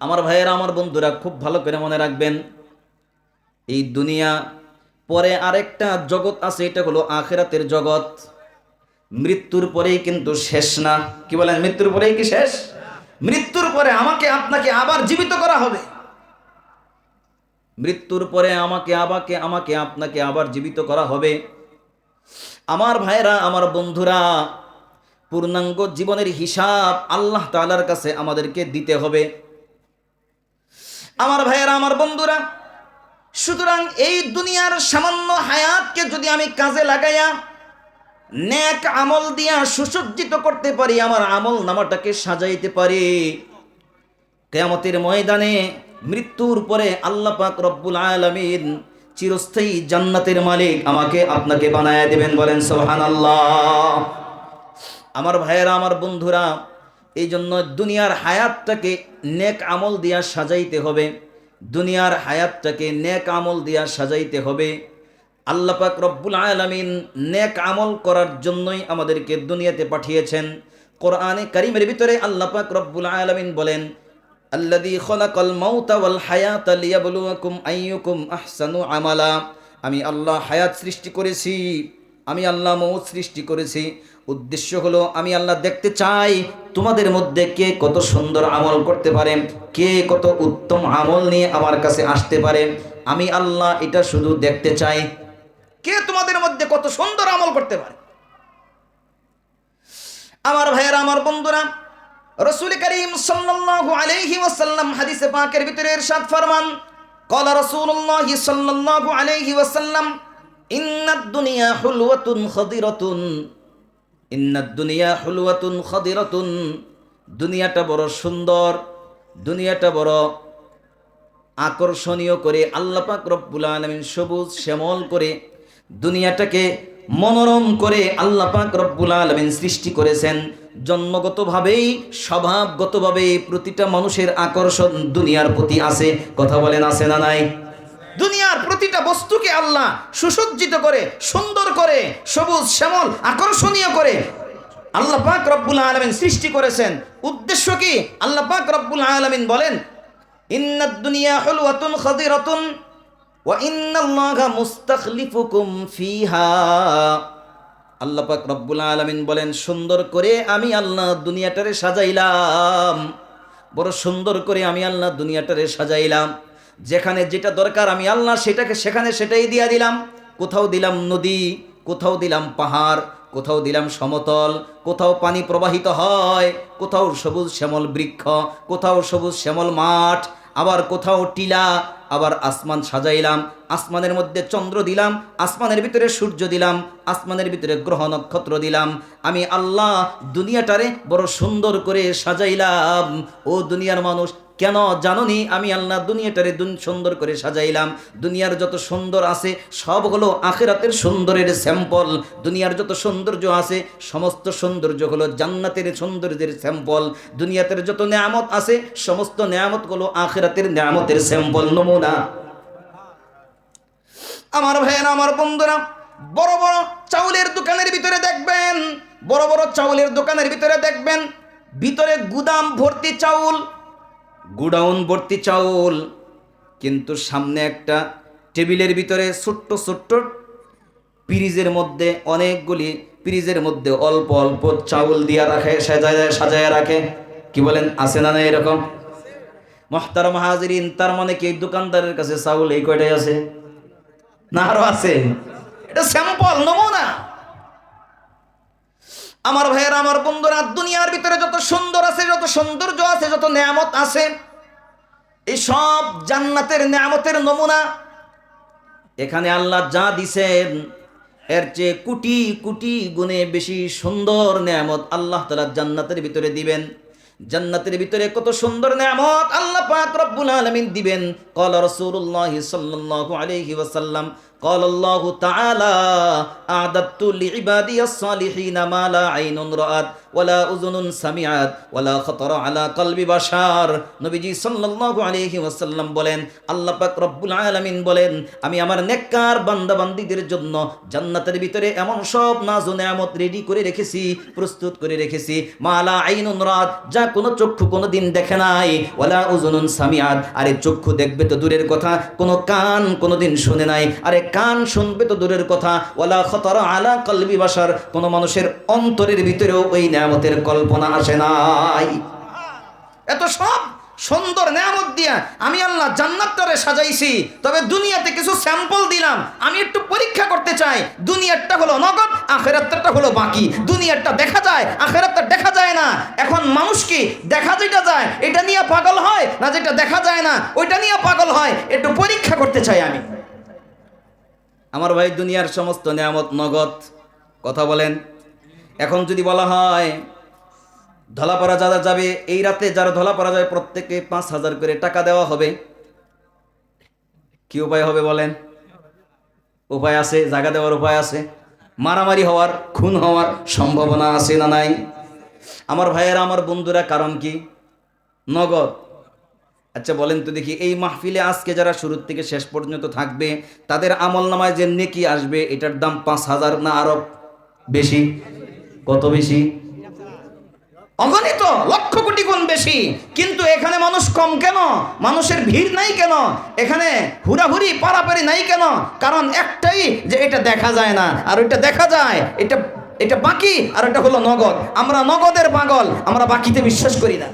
আমার ভাইয়েরা, আমার বন্ধুরা, খুব ভালো করে মনে রাখবেন, এই দুনিয়া পরে আরেকটা জগৎ আছে, এটা হলো আখেরাতের জগৎ। মৃত্যুর পরেই কিন্তু শেষ না। কি বলেন, মৃত্যুর পরেই কি শেষ? মৃত্যুর পরে আমাকে, আপনাকে আবার জীবিত করা হবে। মৃত্যুর পরে আমাকে আবাকে আমাকে, আপনাকে আবার জীবিত করা হবে। আমার ভাইরা আমার বন্ধুরা, পূর্ণাঙ্গ জীবনের হিসাব আল্লাহ তালার কাছে আমাদেরকে দিতে হবে। আমার ভাইয়েরা, আমার বন্ধুরা, সুতরাং এই দুনিয়ার সামান্য হায়াতকে যদি আমি কাজে লাগাইয়া, নেক আমল দিয়া সুসজ্জিত করতে পারি, আমার আমল নামাটাকে সাজাইতে পারি। কেয়ামতের ময়দানে মৃত্যুর পরে আল্লাহ পাক রব্বুল আলামিন চিরস্থায়ী জান্নাতের মালিক আমাকে আপনাকে বানায় দেবেন বলেন সোহান আল্লাহ আমার ভাইয়েরা, আমার বন্ধুরা এই জন্য দুনিয়ার হায়াতটাকে নেক আমল দিয়া সাজাইতে হবে। দুনিয়ার হায়াতটাকে নেক আমল দিয়া সাজাইতে হবে। আল্লাহ পাক রব্বুল আলামিন নেক আমল করার জন্যই আমাদেরকে দুনিয়াতে পাঠিয়েছেন। কোরআনে কারিমের ভিতরে আল্লাহ পাক রব্বুল আলামিন বলেন, আল্লাযী খলাকাল মাউতা ওয়াল হায়াতা লিয়াবলুয়াকুম আইয়ুকুম আহসানু আমালা। আমি আল্লাহ হায়াত সৃষ্টি করেছি, আমি আল্লাহ মৌত সৃষ্টি করেছি। উদ্দেশ্য হলো, আমি আল্লাহ দেখতে চাই তোমাদের মধ্যে কে কত সুন্দর আমল করতে পারে, কে কত উত্তম আমল নিয়ে আমার কাছে আসতে পারে। আমি আল্লাহ এটা শুধু দেখতে চাই, কে তোমাদের মধ্যে কত সুন্দর আমল করতে পারে। আমার ভাইয়েরা, আমার বন্ধুরা, রসুল করিম সাল্লাল্লাহু আলাইহি ওয়াসাল্লাম হাদিসে পাকের ভিতরে ইরশাদ ফরমান, কলা রাসূলুল্লাহি সাল্লাল্লাহু আলাইহি ওয়াসাল্লাম, ইন্নাদ দুনিয়া হুলওয়াতুন খাদিরাতুন। ইন্নাদ দুনিয়া হলুয়াতুন খদিরতুন। দুনিয়াটা বড় সুন্দর, দুনিয়াটা বড় আকর্ষণীয় করে আল্লাপাক রব্বুল আলমিন সবুজ শ্যামল করে দুনিয়াটাকে মনোরম করে আল্লাপাক রব্বুল আলমিন সৃষ্টি করেছেন। জন্মগতভাবেই স্বভাবগতভাবে প্রতিটা মানুষের আকর্ষণ দুনিয়ার প্রতি আছে। কথা বলেন, আছে না নাই? দুনিয়া প্রতিটা বস্তুকে আল্লাহ সুসজ্জিত করে, সুন্দর করে, সবুজ, শ্যামল, আকর্ষণীয় করে আল্লাহ পাক রব্বুল আলামিন সৃষ্টি করেছেন। উদ্দেশ্য কি? আল্লাহ পাক রব্বুল আলামিন বলেন, ইন্নাদ দুনিয়া হুলওয়াতুন খাদিরাতুন আল্লাহ পাক রব্বুল আলামিন বলেন, সুন্দর করে আমি আল্লাহ দুনিয়াটারে সাজাইলাম। বড় সুন্দর করে আমি আল্লাহ দুনিয়াটারে সাজাইলাম। যেখানে যেটা দরকার আমি আল্লাহ সেটাকে সেখানে সেটাই দিয়া দিলাম। কোথাও দিলাম নদী, কোথাও দিলাম পাহাড়, কোথাও দিলাম সমতল, কোথাও পানি প্রবাহিত হয়, কোথাও সবুজ শ্যামল বৃক্ষ, কোথাও সবুজ শ্যামল মাঠ, আবার কোথাও টিলা, আবার আসমান সাজাইলাম, আসমানের মধ্যে চন্দ্র দিলাম, আসমানের ভিতরে সূর্য দিলাম, আসমানের ভিতরে গ্রহ নক্ষত্র দিলাম। আমি আল্লাহ দুনিয়াটারে বড় সুন্দর করে সাজাইলাম। ও দুনিয়ার মানুষ কেন জাননি? আমি আল্লাহ দুনিয়াটারে দুন- সুন্দর করে সাজাইলাম। দুনিয়ার যত সুন্দর আছে, সব হলো আখেরাতের সুন্দরের স্যাম্পল। দুনিয়ার যত সৌন্দর্য আছে, সমস্ত সৌন্দর্য হলো জান্নাতের সৌন্দর্যের স্যাম্পল। দুনিয়াতের যত নেয়ামত আছে, সমস্ত নেয়ামত হলো আখেরাতের নেয়ামতের স্যাম্পল। নমুনা। আমার ভাইয়েরা, আমার বন্ধুরা, বড় বড় চাউলের দোকানের ভিতরে দেখবেন, বড় বড় চাউলের দোকানের ভিতরে দেখবেন, ভিতরে গুদাম ভর্তি চাউল গুডাউন ভর্তি চাউল। কিন্তু সামনে একটা টেবিলের ভিতরে ছোট্ট ছোট্ট পিরিজের মধ্যে অনেকগুলি পিরিজের মধ্যে অল্প অল্প চাউল দিয়া রাখে, সাজায় সাজায় রাখে। কি বলেন, আছে না না এরকম? মহতার মাহাজিরিন তার মানে কি দোকানদারের কাছে চাউল এই কয়টাই আছে? না আরও আছে। এটা স্যাম্পল নমুনা। আমার ভাইয়ের, আমার বন্ধুরা, দুনিয়ার ভিতরে যত সুন্দর আছে, যত সৌন্দর্য আছে, যত নেয়ামত আছে, এই সব জান্নাতের নিয়ামতের নমুনা এখানে আল্লাহ যা দিছেন, এর চেয়ে কুটি কুটি গুণে বেশি সুন্দর নেয়ামত আল্লাহ তালা জান্নাতের ভিতরে দিবেন। জান্নাতের ভিতরে কত সুন্দর নেয়ামত আল্লাহ পাক রব্বুল আলামিন দিবেন। কল রাসূলুল্লাহ সাল্লাল্লাহু আলাইহি ওয়াসাল্লাম قال الله تعالى أعددت لعبادي الصالحين ما لا عين رأت ولا أذن سمعت ولا خطر على قلب بشر নবীজি সাল্লাল্লাহু আলাইহি ওয়াসাল্লাম বলেন আল্লাহ পাক রব্বুল আলামিন বলেন আমি আমার নেককার বান্দা বান্দীদের জন্য জান্নাতের ভিতরে এমন সব নাজ ও নেয়ামত রেডি করে রেখেছি প্রস্তুত করে রেখেছি মালা আইনুন রাত যা কোনো চক্ষু কোনো দিন দেখে নাই ওয়ালা উজুনুন সামিয়াত আরে চক্ষু দেখবে তো দূরের কথা কোনো কান কোনো দিন শুনে নাই আরে কান শুনবে তো দূরের কথা। ওলা খতরা আলা কলবি বাসার কোনো মানুষের অন্তরের ভিতরেও ওই নেয়ামতের কল্পনা আসে নাই। এত সব সুন্দর নেয়ামত দিয়া আমি আল্লাহ জান্নাতটারে সাজাইছি, তবে দুনিয়াতে কিছু স্যাম্পল দিলাম। আমি একটু পরীক্ষা করতে চাই। দুনিয়ারটা হলো নগদ, আখেরাতটা হলো বাকি। দুনিয়ারটা দেখা যায়, আখেরাতটা দেখা যায় না। এখন মানুষ কি দেখা যেটা যায়, এটা নিয়ে পাগল হয় না যেটা দেখা যায় না, ওইটা নিয়ে পাগল হয়? একটু পরীক্ষা করতে চাই আমি। আমার ভাই দুনিয়ার সমস্ত নেয়ামত, নগদ কথা বলেন। এখন যদি বলা হয় ধলাপাড়া যারা যাবে, এই রাতে যারা ধলাপাড়া যাবে প্রত্যেকে পাঁচ হাজার করে টাকা দেওয়া হবে। কি উপায় হবে বলেন? উপায় আছে, জায়গা দেওয়ার উপায় আছে। মারামারি হওয়ার, খুন হওয়ার সম্ভাবনা আছে না নাই? আমার ভাইয়েরা, আমার বন্ধুরা, কারণ কি? নগদ। আচ্ছা বলেন তো দেখি, এই মাহফিলে আজকে যারা শুরুর থেকে শেষ পর্যন্ত থাকবে, তাদের আমল নামায় যে নেকি আসবে, এটার দাম পাঁচ হাজার না আরও বেশি? কত বেশি? অগণিত, লক্ষ কোটি গুণ বেশি। কিন্তু এখানে মানুষ কম কেন? মানুষের ভিড় নাই কেন? এখানে হুড়াহুড়ি, পারাপারি নাই কেন? কারণ একটাই যে এটা দেখা যায় না, আর ওইটা দেখা যায়, এটা এটা বাকি, আর এটা হলো নগদ। আমরা নগদের পাগল, আমরা বাকিতে বিশ্বাস করি না।